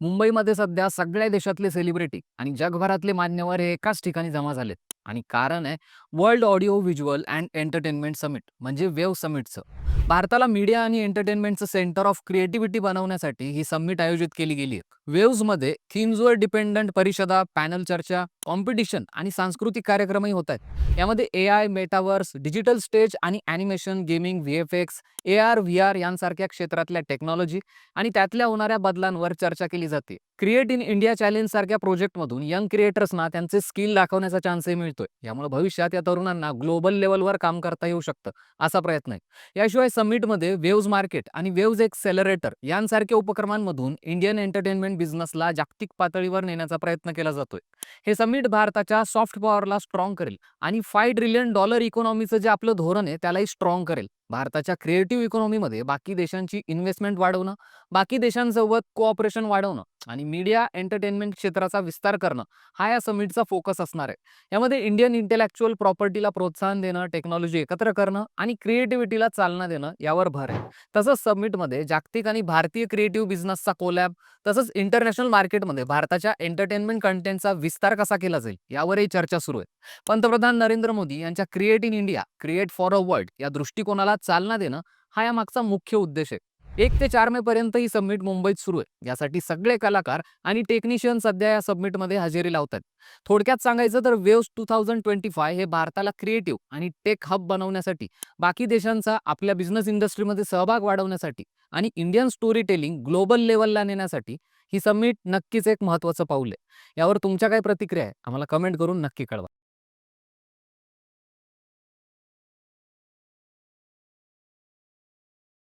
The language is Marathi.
मुंबईमध्ये सध्या सगळ्या देशातले सेलिब्रिटी आणि जगभरातले मान्यवर हे एकाच ठिकाणी जमा झालेत. आणि कारण आहे world audio visual and entertainment summit म्हणजे वेव समिटचं. भारताला मीडिया आणि एंटरटेनमेंटचं सेंटर ऑफ क्रिएटिव्हिटी बनवण्यासाठी ही समिट आयोजित केली गेली आहे. वेव्समध्ये थीम्सवर डिपेंडंट परिषदा पॅनल चर्चा कॉम्पिटिशन आणि सांस्कृतिक कार्यक्रमही होत आहेत. यामध्ये A I metaverse digital stage आणि animation gaming V F X A R V R यांसारख्या क्षेत्रातल्या टेक्नॉलॉजी आणि त्यातल्या होणाऱ्या बदलांवर चर्चा केली जाते. क्रिएट इन इंडिया चॅलेंज सारख्या प्रोजेक्टमधून यंग क्रिएटर्सना त्यांचे स्किल दाखवण्याचा चान्सही मिळतो. मिळतोय यामुळे भविष्यात या तरुणांना ग्लोबल लेवलवर काम करता येऊ शकतं असा प्रयत्न आहे. याशिवाय समिटमध्ये वेव्ज मार्केट आणि वेव्ज एक्सेलरेटर यांसारख्या उपक्रमांमधून इंडियन एंटरटेनमेंट बिझनेसला जागतिक पातळीवर नेण्याचा प्रयत्न केला जातोय. हे समिट भारताच्या सॉफ्ट पॉवरला स्ट्रॉंग करेल आणि फाय ट्रिलियन डॉलर इकॉनॉमीचं जे आपलं धोरण आहे त्यालाही स्ट्रॉंग करेल. भारताच्या क्रिएटिव्ह इकॉनॉमीमध्ये बाकी देशांची इन्व्हेस्टमेंट वाढवणं बाकी देशांसोबत कोऑपरेशन वाढवणं आणि मीडिया एंटरटेनमेंट क्षेत्राचा विस्तार करणं हा या समिटचा फोकस असणार आहे. यामध्ये इंडियन इंटेलेक्च्युअल प्रॉपर्टीला प्रोत्साहन देणं टेक्नॉलॉजी एकत्र करणं आणि क्रिएटिव्हिटीला चालना देणं यावर भर आहे. तसंच समिटमध्ये जागतिक आणि भारतीय क्रिएटिव्ह बिझनेसचा कोलॅब तसंच इंटरनॅशनल मार्केटमध्ये भारताच्या एंटरटेनमेंट कंटेंटचा विस्तार कसा केला जाईल यावरही चर्चा सुरू आहे. पंतप्रधान नरेंद्र मोदी यांच्या create in India create for a world या दृष्टिकोनाला चालना देणं हा या मागचा मुख्य उद्देश आहे. एक ते चार मे पर्यंत ही सबमिट मुंबईत सुरू आहे. यासाठी सगळे कलाकार आणि टेक्निशियन सध्या या सबमिटमध्ये हजेरी लावतात थोडक्यात सांगायचं तर Waves two thousand twenty five हे भारताला क्रिएटिव्ह आणि टेक हब बनवण्यासाठी बाकी देशांचा आपल्या बिझनेस इंडस्ट्रीमध्ये सहभाग वाढवण्यासाठी आणि इंडियन स्टोरी टेलिंग ग्लोबल लेवलला नेण्यासाठी ही सबमिट नक्कीच एक महत्त्वाचं पाऊल आहे. यावर तुमच्या काय प्रतिक्रिया आहे आम्हाला कमेंट करून नक्की कळवा.